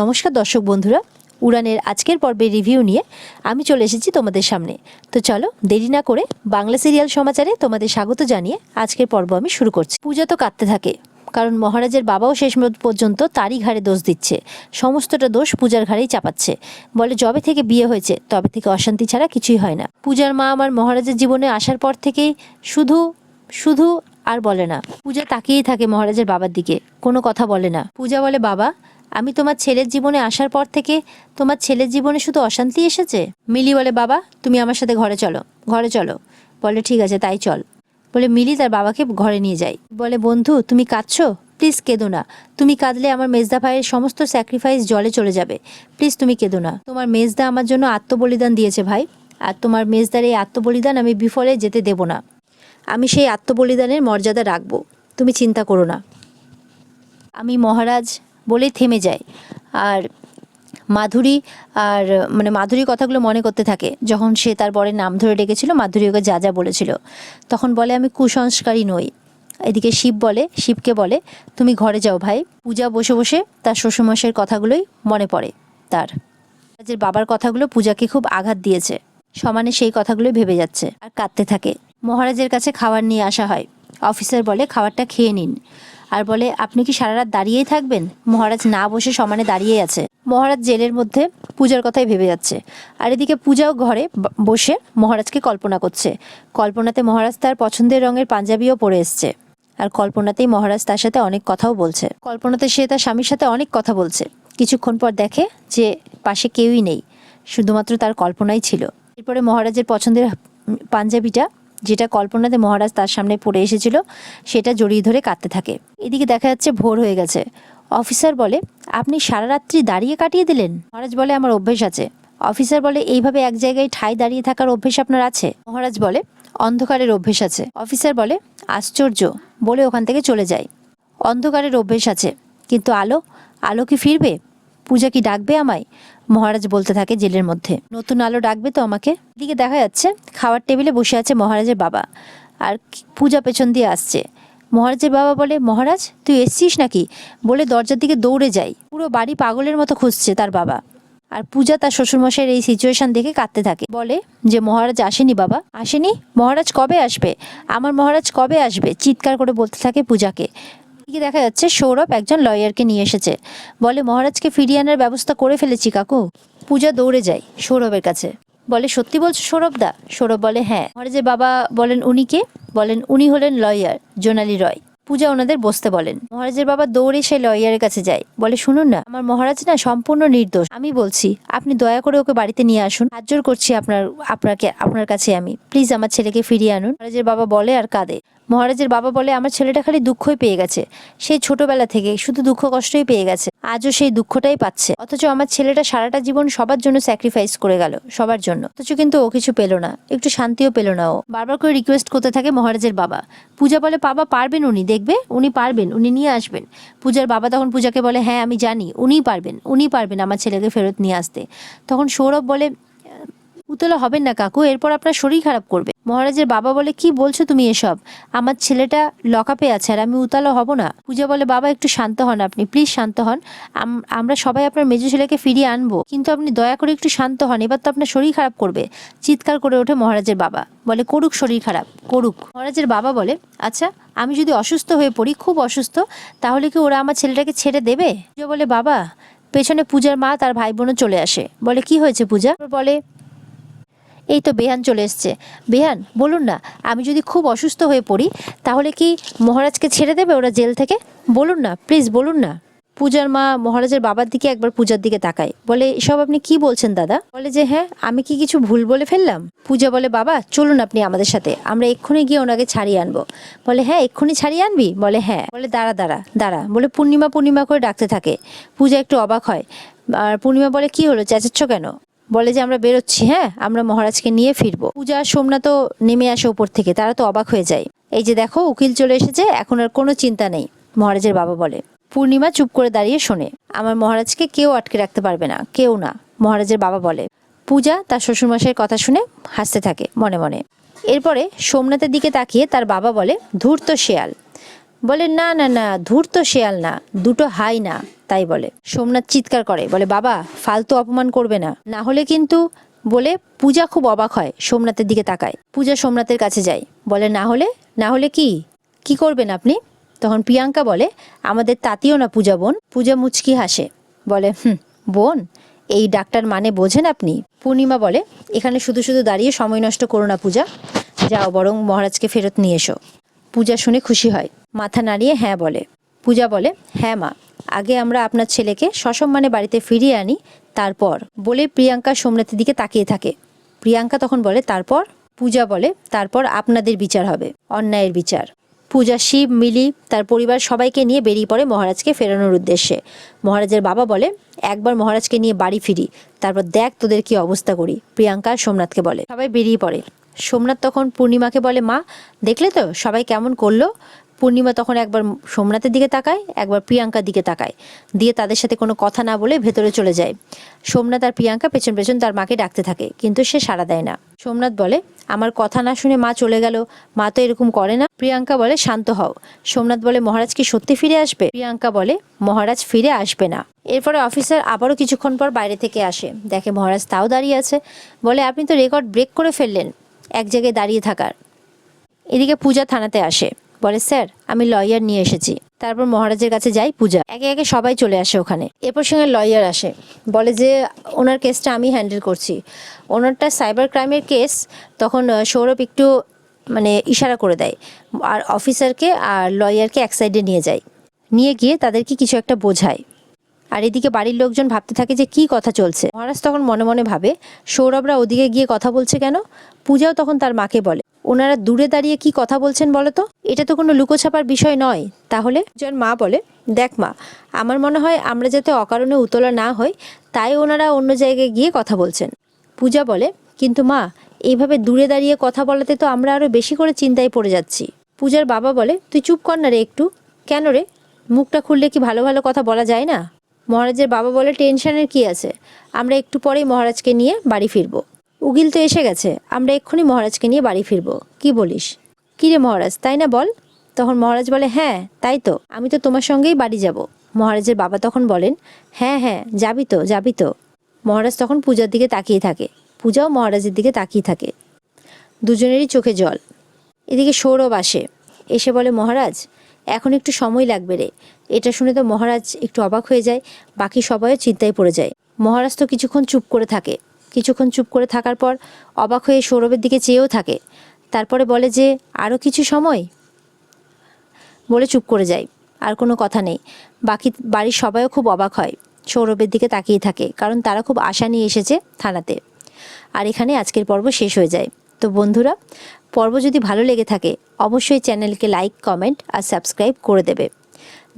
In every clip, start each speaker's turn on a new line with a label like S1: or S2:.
S1: নমস্কার দর্শক বন্ধুরা, উড়ানের আজকের পর্বের রিভিউ নিয়ে আমি চলে এসেছি তোমাদের সামনে। তো চলো, দেরি না করে বাংলা সিরিয়াল সমাচারে তোমাদের স্বাগত জানিয়ে আজকের পর্ব আমি শুরু করছি। পূজা তো কাঁদতে থাকে, কারণ মহারাজের বাবাও শেষ পর্যন্ত তারই ঘাড়ে দোষ দিচ্ছে। সমস্তটা দোষ পূজার ঘাড়েই চাপাচ্ছে। বলে যবে থেকে বিয়ে হয়েছে, তবে থেকে অশান্তি ছাড়া কিছুই হয় না। পূজার মা আমার মহারাজের জীবনে আসার পর থেকেই শুধু শুধু আর বলে না। পূজা তাকিয়েই থাকে মহারাজের বাবার দিকে, কোনো কথা বলে না। পূজা বলে, বাবা আমি তোমার ছেলের জীবনে আসার পর থেকে তোমার ছেলের জীবনে শুধু অশান্তি এসেছে? মিলি বলে, বাবা, তুমি আমার সাথে ঘরে চলো ঘরে চলো। বলে, ঠিক আছে, তাই চল। বলে, মিলি তার বাবাকে ঘরে নিয়ে যায়। বলে, বন্ধু, তুমি কাঁদছো? প্লিজ কেঁদো না। তুমি কাঁদলে আমার মেজদা ভাইয়ের সমস্ত স্যাক্রিফাইস জলে চলে যাবে। প্লিজ তুমি কেঁদো না। তোমার মেজদা আমার জন্য আত্মবলিদান দিয়েছে ভাই, আর তোমার মেজদার এই আত্মবলিদান আমি বিফলে যেতে দেব না। আমি সেই আত্মবলিদানের মর্যাদা রাখব। তুমি চিন্তা করো না। আমি মহারাজ বলেই থেমে যায়। আর মাধুরী আর মানে মাধুরী কথাগুলো মনে করতে থাকে। যখন সে তার বরের নাম ধরে ডেকেছিল, মাধুরী ওকে যা যা বলেছিল। তখন বলে, আমি কুসংস্কারী নই। এদিকে শিব বলে, শিবকে বলে, তুমি ঘরে যাও ভাই। পূজা বসে বসে তার শ্বশুরমশাইয়ের কথাগুলোই মনে পড়ে তার। মহারাজের বাবার কথাগুলো পূজাকে খুব আঘাত দিয়েছে। সমানে সেই কথাগুলোই ভেবে যাচ্ছে আর কাঁদতে থাকে। মহারাজের কাছে খাবার নিয়ে আসা হয়। অফিসার বলে, খাবারটা খেয়ে নিন। আর বলে, আপনি কি সারা রাত দাঁড়িয়েই থাকবেন? মহারাজ না বসে সমানে দাঁড়িয়ে আছে। মহারাজ জেলের মধ্যে পূজার কথাই ভেবে যাচ্ছে। আর এদিকে পূজাও ঘরে বসে মহারাজকে কল্পনা করছে। কল্পনাতে মহারাজ তার পছন্দের রঙের পাঞ্জাবিও পরে এসছে। আর কল্পনাতেই মহারাজ তার সাথে অনেক কথাও বলছে। কল্পনাতে সে তার স্বামীর সাথে অনেক কথা বলছে। কিছুক্ষণ পর দেখে যে পাশে কেউই নেই। শুধুমাত্র তার কল্পনাই ছিল। এরপরে মহারাজের পছন্দের পাঞ্জাবিটা যেটা কল্পনাতে মহারাজ তার সামনে পড়ে এসেছিল, সেটা জড়িয়ে ধরে কাঁদতে থাকে। এদিকে দেখা যাচ্ছে ভোর হয়ে গেছে। অফিসার বলে, আপনি সারা রাত্রি দাঁড়িয়ে কাটিয়ে দিলেন? মহারাজ বলে, আমার অভ্যেস আছে। অফিসার বলে, এইভাবে এক জায়গায় ঠাই দাঁড়িয়ে থাকার অভ্যেস আপনার আছে? মহারাজ বলে, অন্ধকারের অভ্যেস আছে। অফিসার বলে, আশ্চর্য। বলে ওখান থেকে চলে যায় অন্ধকারের অভ্যেস আছে, কিন্তু আলো? আলো কি ফিরবে? পূজা কি ডাকবে আমায়? মহারাজ বলতে থাকে জেলের মধ্যে। নতুন আলো ডাকবে তো আমাকে? এদিকে দেখা যাচ্ছে, খাওয়ার টেবিলে বসে আছে মহারাজের বাবা। আর পূজা পেছন দিয়ে আসছে। মহারাজের বাবা বলে, মহারাজ, তুই এসছিস নাকি? বলে দরজার দিকে দৌড়ে যাই। পুরো বাড়ি পাগলের মতো খুঁজছে তার বাবা। আর পূজা তার শ্বশুরমশাইয়ের এই সিচুয়েশন দেখে কাঁদতে থাকে। বলে যে, মহারাজ আসেনি বাবা। আসেনি? মহারাজ কবে আসবে? আমার মহারাজ কবে আসবে? চিৎকার করে বলতে থাকে পূজাকে। এদিকে দেখা যাচ্ছে সৌরভ একজন লয়ারকে নিয়ে এসেছে। বলে, মহারাজকে ফিরিয়ে আনার ব্যবস্থা করে ফেলেছি কাকু। পূজা দৌড়ে যায় সৌরভের কাছে। বলে, সত্যি বলছো সৌরভ দা? সৌরভ বলে হ্যাঁ। মহারাজের বাবা বলেন উনিকে বলেন, উনি হলেন লয়ার, জোনালি রয়। পূজা ওনাদের বসতে বলেন। মহারাজের বাবা দৌড়ে সেই লয়ারের কাছে যায়। বলে, শুনুন না, আমার মহারাজ না সম্পূর্ণ নির্দোষ। আমি বলছি, আপনি দয়া করে ওকে বাড়িতে নিয়ে আসুন। হাজর জোর করছি আপনার, আপনাকে, আপনার কাছে আমি। প্লিজ আমার ছেলেকে ফিরিয়ে আনুন। মহারাজের বাবা বলে আর কাঁদে। মহারাজের বাবা বলে, আমার ছেলেটা খালি দুঃখই পেয়ে গেছে। সেই ছোটবেলা থেকে শুধু দুঃখ কষ্টই পেয়ে গেছে। আজও সেই দুঃখটাই পাচ্ছে। অথচ আমার ছেলেটা সারাটা জীবন সবার জন্য স্যাক্রিফাইস করে গেল, সবার জন্য। অথচ কিন্তু ও কিছু পেল না, একটু শান্তিও পেল না ও। বারবার করে রিকোয়েস্ট করতে থাকে মহারাজের বাবা। পূজা বলে, বাবা, পারবেন উনি? দেখবে, উনি পারবেন, উনি নিয়ে আসবেন। পূজার বাবা তখন পূজাকে বলে হ্যাঁ আমি জানি উনি পারবেন উনি পারবেন আমার ছেলেকে ফেরত নিয়ে আসতে। তখন সৌরভ বলে উতলা হবেন না, কাকু। এরপর আপনার শরীর খারাপ করবে। মহারাজের বাবা বলে, কি বলছো তুমি এসব? আমার ছেলেটা লকাপে আছে আর আমি উতালা হব না। পূজা বলে, বাবা, একটু শান্ত হন আপনি। প্লিজ শান্ত হন। আম- আমরা সবাই আপনার মেজো ছেলেকে ফিরিয়ে আনব। কিন্তু আপনি দয়া করে একটু শান্ত হন। এবার তো আপনার শরীর খারাপ করবে। চিৎকার করে ওঠে মহারাজের বাবা। বলে, করুক শরীর খারাপ, করুক। মহারাজের বাবা বলে আচ্ছা আমি যদি অসুস্থ হয়ে পড়ি, খুব অসুস্থ, তাহলে কি ওরা আমার ছেলেটাকে ছেড়ে দেবে? পূজা বলে, বাবা, পেছনে পূজার মা তার ভাই বোনও চলে আসে। বলে, কি হয়েছে পূজা? বলে এই তো বেহান চলে এসছে। বেহান, বলুন না, আমি যদি খুব অসুস্থ হয়ে পড়ি, তাহলে কি মহারাজকে ছেড়ে দেবে ওরা জেল থেকে? বলুন না, প্লিজ বলুন না। পূজার মা মহারাজের বাবার দিকে একবার পূজার দিকে তাকায়। বলে, এসব আপনি কি বলছেন দাদা? বলে যে হ্যাঁ আমি কি কিছু ভুল বলে ফেললাম? পূজা বলে, বাবা, চলুন আপনি আমাদের সাথে, আমরা এক্ষুনি গিয়ে ওনাকে ছাড়িয়ে আনব। বলে হ্যাঁ এক্ষুনি ছাড়িয়ে আনবি? বলে হ্যাঁ। বলে, দাঁড়া দাঁড়া দাঁড়া। বলে, পূর্ণিমা পূর্ণিমা করে ডাকতে থাকে। পূজা একটু অবাক হয়। আর পূর্ণিমা বলে, কি হলো, চেঁচাচ্ছ কেন? বলে যে আমরা বেরোচ্ছি হ্যাঁ? আমরা মহারাজকে নিয়ে ফিরবো। পূজা আর সোমনাথও নেমে আসে উপর থেকে, তারা তো অবাক হয়ে যায়। এই যে দেখো, উকিল চলে এসেছে, এখন আর কোনো চিন্তা নেই, মহারাজের বাবা বলে। পূর্ণিমা চুপ করে দাঁড়িয়ে শোনে, আমার মহারাজকে কেউ আটকে রাখতে পারবে না, কেউ না, মহারাজের বাবা বলে। পূজা তার শ্বশুরমশাইয়ের কথা শুনে হাসতে থাকে, মনে মনে। এরপরে সোমনাথের দিকে তাকিয়ে তার বাবা বলে, ধূর্ত শেয়াল। বলে, না না না ধূর্ত শেয়াল না, দুটো হাই না। তাই বলে। সোমনাথ চিৎকার করে, বলে, বাবা, ফালতু অপমান করবে না। না হলে কিন্তু বলে, পূজা খুব অবাক হয় সোমনাথের দিকে তাকায়। পূজা সোমনাথের কাছে যায়। বলে, না হলে? না হলে কি? কি করবেন আপনি? তখন প্রিয়াঙ্কা বলে, আমাদের তাতিও না পূজা বোন, পূজা মুচকি হাসে। বলে, হুম, বোন, এই ডাক্তার মানে বোঝেন আপনি? পূর্ণিমা বলে, এখানে শুধু শুধু দাঁড়িয়ে সময় নষ্ট করো না পূজা, যাও বরং মহারাজকে ফেরত নিয়ে এসো। পূজা শুনে খুশি হয়। মাথা নাড়িয়ে হ্যাঁ বলে। পূজা বলে হ্যাঁ মা, আগে আমরা আপনার ছেলেকে সসম্মানে বাড়িতে ফিরিয়ে আনি, তারপর। বলে প্রিয়াঙ্কা সোমনাথের দিকে তাকিয়ে থাকে। প্রিয়াঙ্কা তখন বলে, তারপর? পূজা বলে, তারপর আপনাদের বিচার হবে, অন্যায়ের বিচার। পূজা শিব, মিলি, তার পরিবার সবাইকে নিয়ে বেরিয়ে পড়ে মহারাজকে ফেরানোর উদ্দেশ্যে। মহারাজের বাবা বলে, একবার মহারাজকে নিয়ে বাড়ি ফিরি, তারপর দেখ তোদের কি অবস্থা করি। প্রিয়াঙ্কা সোমনাথকে বলে। সবাই বেরিয়ে পড়ে। সোমনাথ তখন পূর্ণিমাকে বলে, মা, দেখলে তো সবাই কেমন করল? পূর্ণিমা তখন একবার সোমনাথের দিকে তাকায়, একবার প্রিয়াঙ্কার দিকে তাকায়। দিয়ে তাদের সাথে কোনো কথা না বলে ভেতরে চলে যায়। সোমনাথ আর প্রিয়াঙ্কা পেছন পেছন তার মাকে ডাকতে থাকে, কিন্তু সে সাড়া দেয় না। সোমনাথ বলে, আমার কথা না শুনে মা চলে গেল, মা তো এরকম করে না? প্রিয়াঙ্কা বলে, শান্ত হও। সোমনাথ বলে, মহারাজ কি সত্যি ফিরে আসবে? প্রিয়াঙ্কা বলে, মহারাজ ফিরে আসবে না। এরপরে অফিসার আবারও কিছুক্ষণ পর বাইরে থেকে আসে। দেখে মহারাজ তাও দাঁড়িয়ে আছে। বলে, আপনি তো রেকর্ড ব্রেক করে ফেললেন। এক জায়গায় দাঁড়িয়ে থাকার। এদিকে পূজা থানাতে আসে। বলে, স্যার, আমি লয়ার নিয়ে এসেছি। তারপর মহারাজের কাছে যাই পূজা। একে একে সবাই চলে আসে ওখানে। এরপর সঙ্গে লয়ার আসে। বলে যে, ওনার কেসটা আমি হ্যান্ডেল করছি। ওনারটা সাইবার ক্রাইমের কেস, তখন সৌরভ একটু মানে ইশারা করে দেয়। আর অফিসারকে আর লয়ারকে এক সাইডে নিয়ে যায়। নিয়ে গিয়ে তাদেরকে কিছু একটা বোঝায়। আর এদিকে বাড়ির লোকজন ভাবতে থাকে যে কি কথা চলছে। মহারাজ তখন মনে মনে ভাবে, সৌরভরা ওদিকে গিয়ে কথা বলছে কেন? পূজাও তখন তার মাকে বলে। ওনারা দূরে দাঁড়িয়ে কি কথা বলছেন বলো তো? এটা তো কোনো লুকোছাপার বিষয় নয়। তাহলে একজন মা বলে, দেখ মা, আমার মনে হয় আমরা যাতে অকারণে উতলা না হই, তাই ওনারা অন্য জায়গায় গিয়ে কথা বলছেন। পূজা বলে, কিন্তু মা, এইভাবে দূরে দাঁড়িয়ে কথা বলাতে তো আমরা আরও বেশি করে চিন্তায় পড়ে যাচ্ছি। পূজার বাবা বলে, তুই চুপ কর না রে একটু। কেন রে? মুখটা খুললে কি ভালো ভালো কথা বলা যায় না? মহারাজের বাবা বলে টেনশনের কি আছে? আমরা একটু পরেই মহারাজকে নিয়ে বাড়ি ফিরবো। উকিল তো এসে গেছে, আমরা এক্ষুনি মহারাজকে নিয়ে বাড়ি ফিরবো। কি বলিস? কি রে মহারাজ, তাই না বল? তখন মহারাজ বলে হ্যাঁ তাই তো। আমি তো তোমার সঙ্গেই বাড়ি যাব। মহারাজের বাবা তখন বলেন হ্যাঁ হ্যাঁ যাবি তো যাবি তো। মহারাজ তখন পূজার দিকে তাকিয়ে থাকে। পূজাও মহারাজের দিকে তাকিয়ে থাকে। দুজনেরই চোখে জল। এদিকে সৌরভ আসে। এসে বলে, মহারাজ এখন একটু সময় লাগবে রে। এটা শুনে তো মহারাজ একটু অবাক হয়ে যায়, বাকি সবাইও চিন্তায় পড়ে যায়। মহারাজ তো কিছুক্ষণ চুপ করে থাকে। কিছুক্ষণ চুপ করে থাকার পর অবাক হয়ে সৌরভের দিকে চেয়েও থাকে। তারপরে বলে যে আরও কিছু সময়? বলে চুপ করে যায়। আর কোনো কথা নেই। বাকি বাড়ির সবাইও খুব অবাক হয়। সৌরভের দিকে তাকিয়ে থাকে, কারণ তারা খুব আশা নিয়ে এসেছে থানাতে। আর এখানে আজকের পর্ব শেষ হয়ে যায়। তো বন্ধুরা, পর্ব যদি ভালো লেগে থাকে, অবশ্যই চ্যানেলকে লাইক, কমেন্ট আর সাবস্ক্রাইব করে দেবে।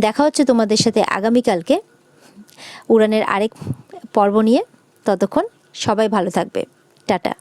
S1: দেখা হচ্ছে তোমাদের সাথে আগামীকালকে উড়ানের আরেক পর্ব নিয়ে। ততক্ষণ সবাই ভালো থাকবে। টাটা।